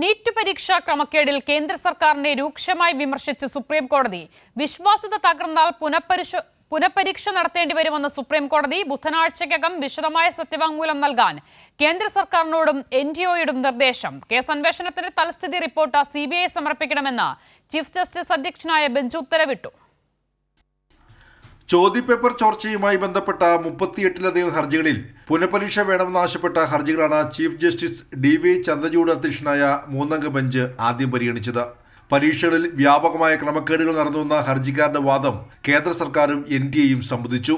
NEET പരീക്ഷാ ക്രമക്കേടിൽ കേന്ദ്ര സർക്കാരിനെ രൂക്ഷമായി വിമർശിച്ച് സുപ്രീം കോടതി. വിശ്വാസ്യത തകർന്നാൽ പുനഃപരിശ പുനഃപരീക്ഷ നടത്തേണ്ടി വരുമെന്ന് സുപ്രീം കോടതി ബുധനാഴ്ചയ്ക്കകം വിശദമായ സത്യവാങ്മൂലം നൽകാൻ. കേന്ദ്ര സർക്കാരിനോടും എൻ ഡി ഒയോടും നിർദ്ദേശം. കേസ് അന്വേഷണത്തിന്റെ തൽസ്ഥിതി റിപ്പോർട്ട് സി ബി ഐ സമർപ്പിക്കണമെന്ന് ചീഫ് ജസ്റ്റിസ് അധ്യക്ഷനായ ബെഞ്ച് ഉത്തരവിട്ടു. ചോദ്യപേപ്പർ ചോർച്ചയുമായി ബന്ധപ്പെട്ട മുപ്പത്തിയെട്ടിലധികം ഹർജികളിൽ പുനഃപരീക്ഷ വേണമെന്നാവശ്യപ്പെട്ട ഹർജികളാണ് chief justice D V Chandrachud അധ്യക്ഷനായ മൂന്നംഗ ബെഞ്ച് ആദ്യം പരിഗണിച്ചത്. പരീക്ഷകളിൽ വ്യാപകമായ ക്രമക്കേടുകൾ നടന്നുവെന്ന ഹർജിക്കാരുടെ വാദം കേന്ദ്ര സർക്കാരും എൻ ഡി എയും സമ്മതിച്ചു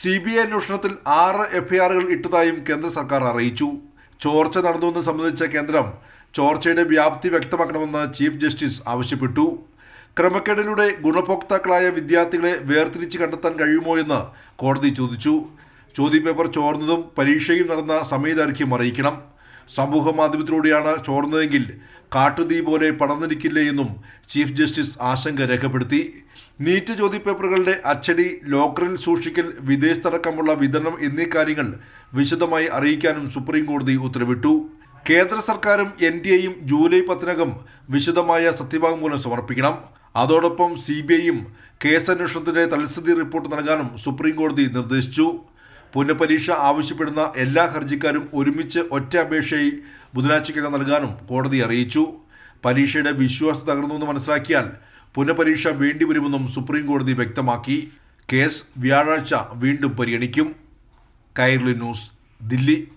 സി ബി ഐ അന്വേഷണത്തിൽ ആറ് എഫ്ഐആറുകൾ ഇട്ടതായും കേന്ദ്ര സർക്കാർ അറിയിച്ചു. ചോർച്ച നടന്നുവെന്ന് സംബന്ധിച്ച കേന്ദ്രം ചോർച്ചയുടെ വ്യാപ്തി വ്യക്തമാക്കണമെന്ന് ചീഫ് ജസ്റ്റിസ് ആവശ്യപ്പെട്ടു. ക്രമക്കേടിലൂടെ ഗുണഭോക്താക്കളായ വിദ്യാർത്ഥികളെ വേർതിരിച്ച് കണ്ടെത്താൻ കഴിയുമോ എന്ന് കോടതി ചോദിച്ചു. ചോദ്യപേപ്പർ ചോർന്നതും പരീക്ഷയും നടന്ന സമയദൈർഘ്യം അറിയിക്കണം. സമൂഹ മാധ്യമത്തിലൂടെയാണ് ചോർന്നതെങ്കിൽ കാട്ടുതീ പോലെ പടർന്നിരിക്കില്ലേ എന്നും ചീഫ് ജസ്റ്റിസ് ആശങ്ക രേഖപ്പെടുത്തി. നീറ്റ് ചോദ്യപേപ്പറുകളുടെ അച്ചടി ലോക്കറിൽ സൂക്ഷിക്കൽ വിദേശത്തടക്കമുള്ള വിതരണം എന്നീ കാര്യങ്ങൾ വിശദമായി അറിയിക്കാനും സുപ്രീം കോടതി ഉത്തരവിട്ടു. കേന്ദ്ര സർക്കാരും എൻ ഡി എയും ജൂലൈ പത്തിനകം വിശദമായ സത്യവാങ്മൂലം സമർപ്പിക്കണം. അതോടൊപ്പം സി ബി ഐയും കേസ് അന്വേഷണത്തിന്റെ തൽസ്ഥിതി റിപ്പോർട്ട് നൽകാനും സുപ്രീം കോടതി നിർദ്ദേശിച്ചു. പുനഃപരീക്ഷ ആവശ്യപ്പെടുന്ന എല്ലാ ഹർജിക്കാരും ഒരുമിച്ച് ഒറ്റ അപേക്ഷയായി ബുധനാഴ്ചയ്ക്കകം നൽകാനും കോടതി അറിയിച്ചു. പരീക്ഷയുടെ വിശ്വാസം തകർന്നുവെന്ന് മനസ്സിലാക്കിയാൽ പുനഃപരീക്ഷ വേണ്ടിവരുമെന്നും സുപ്രീം കോടതി വ്യക്തമാക്കി. കേസ് വ്യാഴാഴ്ച വീണ്ടും പരിഗണിക്കും. കൈർലി ന്യൂസ് ദില്ലി.